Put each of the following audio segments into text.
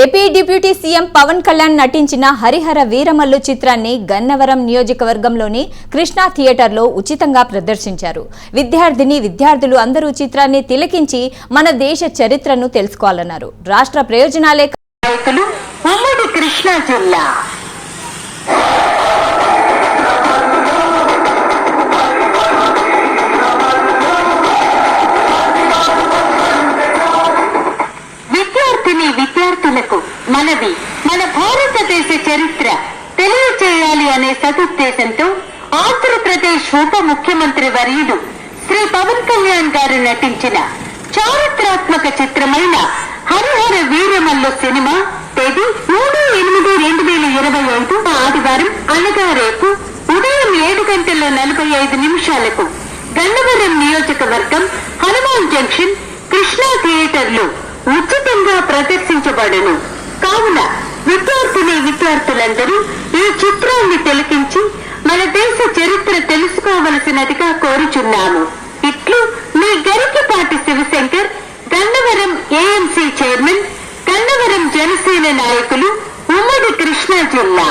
AP deputy CM Pawan Kalyan నటించిన హరిహర వీరమల్లు చిత్రాన్ని గన్నవరం నియోజకవర్గంలోని కృష్ణా థియేటర్లో ఉచితంగా ప్రదర్శించారు. విద్యార్థిని విద్యార్థులు అందరూ చిత్రాన్ని తిలకించి మన దేశ చరిత్రను తెలుసుకోవాలన్నారు. రాష్ట్ర ప్రయోజనాలే ఉమ్మడి కృష్ణా జిల్లా. చరిత్ర తెలియచేయాలి అనే సదుద్దేశంతో ఆంధ్రప్రదేశ్ ఉప ముఖ్యమంత్రి వర్యుడు శ్రీ పవన్ కళ్యాణ్ గారు నటించిన చారిత్రాత్మక చిత్రమైన హరిహర వీరమల్లు సినిమా తేదీ మూడు ఎనిమిది రెండు వేల ఇరవై ఐదు ఆదివారం అనగా రేపు ఉదయం ఏడు గంటల నలభై ఐదు నిమిషాలకు గన్నవరం నియోజకవర్గం హనుమాన్ జంక్షన్ కృష్ణా థియేటర్లో ఉచితంగా ప్రదర్శించబడను. కావున విద్యార్థిని విద్యార్థులందరూ ఈ చిత్రాన్ని తిలకించి మన దేశ చరిత్ర తెలుసుకోవలసినదిగా కోరుచున్నాము. ఇట్లు మీ గరికపాటి శివశంకర్ గన్నవరం ఏఎంసీ చైర్మన్ గన్నవరం జనసేన నాయకులు ఉమ్మడి కృష్ణా జిల్లా.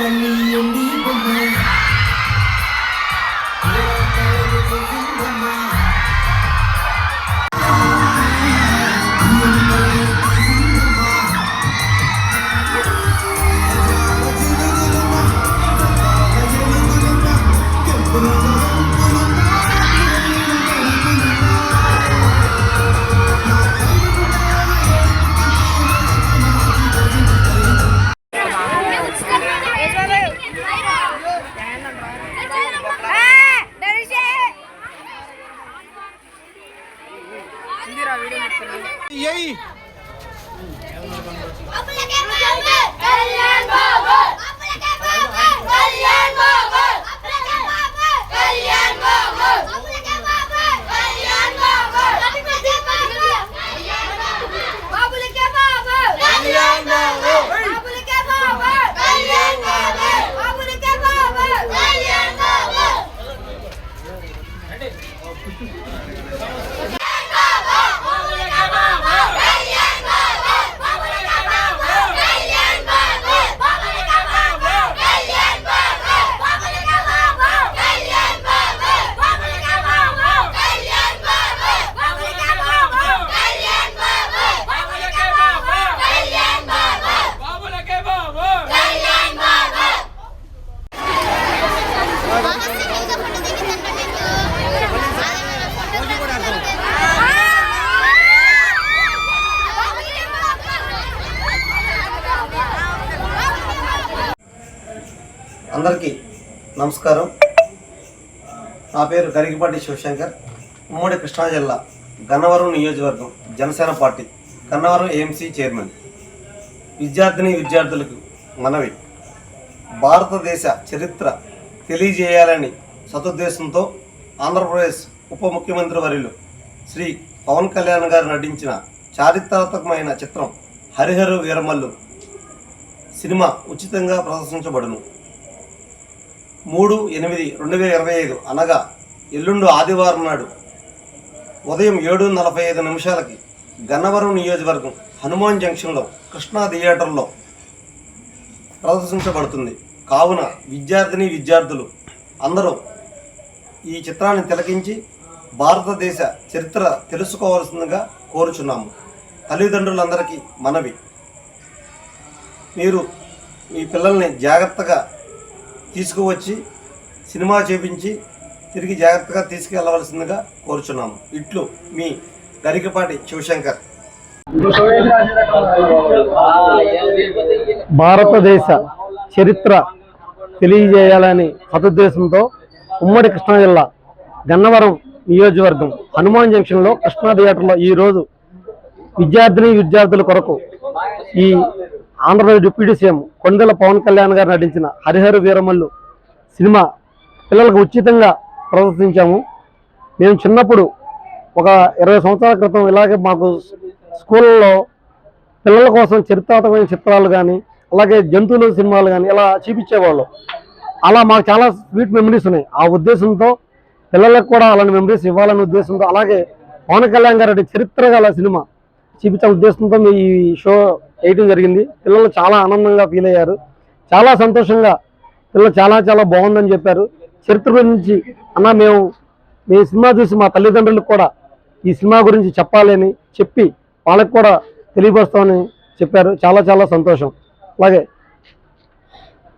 when we leave behind. Kalyan అందరికీ నమస్కారం. నా పేరు గరిగిపాటి శివశంకర్. ఉమ్మడి కృష్ణా జిల్లా గన్నవరం నియోజకవర్గం Janasena party Gannavaram AMC chairman. విద్యార్థిని విద్యార్థులకు మనవి. భారతదేశ చరిత్ర తెలియజేయాలని సతుద్దేశంతో ఆంధ్రప్రదేశ్ ఉప ముఖ్యమంత్రి వర్యులు శ్రీ పవన్ కళ్యాణ్ గారు నటించిన చారిత్రాత్మకమైన చిత్రం హరిహర వీరమల్లు సినిమా ఉచితంగా ప్రదర్శించబడును. మూడు ఎనిమిది రెండు వేల ఇరవై ఐదు. అనగా ఎల్లుండు ఆదివారం నాడు ఉదయం ఏడు నలభై ఐదు నిమిషాలకి గన్నవరం నియోజకవర్గం హనుమాన్ జంక్షన్లో కృష్ణా థియేటర్లో ప్రదర్శించబడుతుంది. కావున విద్యార్థిని విద్యార్థులు అందరూ ఈ చిత్రాన్ని తిలకించి భారతదేశ చరిత్ర తెలుసుకోవాల్సిందిగా కోరుచున్నాము. తల్లిదండ్రులందరికీ మనవి. మీరు మీ పిల్లల్ని జాగ్రత్తగా తీసుకువచ్చి సినిమా చేపించి తిరిగి జాగ్రత్తగా తీసుకెళ్ళవలసిందిగా కోరుచున్నాము. ఇట్లు మీ గరికపాటి శివశంకర్. భారతదేశ చరిత్ర తెలియజేయాలని సదుద్దేశంతో ఉమ్మడి కృష్ణా జిల్లా గన్నవరం నియోజకవర్గం హనుమాన్ జంక్షన్లో కృష్ణా థియేటర్లో ఈరోజు విద్యార్థిని విద్యార్థుల కొరకు ఈ ఆంధ్రప్రదేశ్ డిప్యూటీ సీఎం కొండల పవన్ కళ్యాణ్ గారు నటించిన హరిహర వీరమల్లు సినిమా పిల్లలకు ఉచితంగా ప్రదర్శించాము. మేము చిన్నప్పుడు ఒక ఇరవై సంవత్సరాల క్రితం ఇలాగే మాకు స్కూళ్ళలో పిల్లల కోసం చరిత్రాత్మకమైన చిత్రాలు కానీ అలాగే జంతువుల సినిమాలు కానీ ఇలా చూపించేవాళ్ళు. అలా మాకు చాలా స్వీట్ మెమరీస్ ఉన్నాయి. ఆ ఉద్దేశంతో పిల్లలకు కూడా అలాంటి మెమరీస్ ఇవ్వాలనే ఉద్దేశంతో అలాగే పవన్ కళ్యాణ్ గారి చరిత్ర గల సినిమా చూపించే ఉద్దేశంతో మీ ఈ షో వేయడం జరిగింది. పిల్లలు చాలా ఆనందంగా ఫీల్ అయ్యారు. చాలా సంతోషంగా పిల్లలు చాలా చాలా బాగుందని చెప్పారు. చరిత్ర గురించి అన్న మేము మీ సినిమా చూసి మా తల్లిదండ్రులకు కూడా ఈ సినిమా గురించి చెప్పాలి చెప్పి వాళ్ళకి కూడా తెలియపరుస్తామని చెప్పారు. చాలా చాలా సంతోషం. అలాగే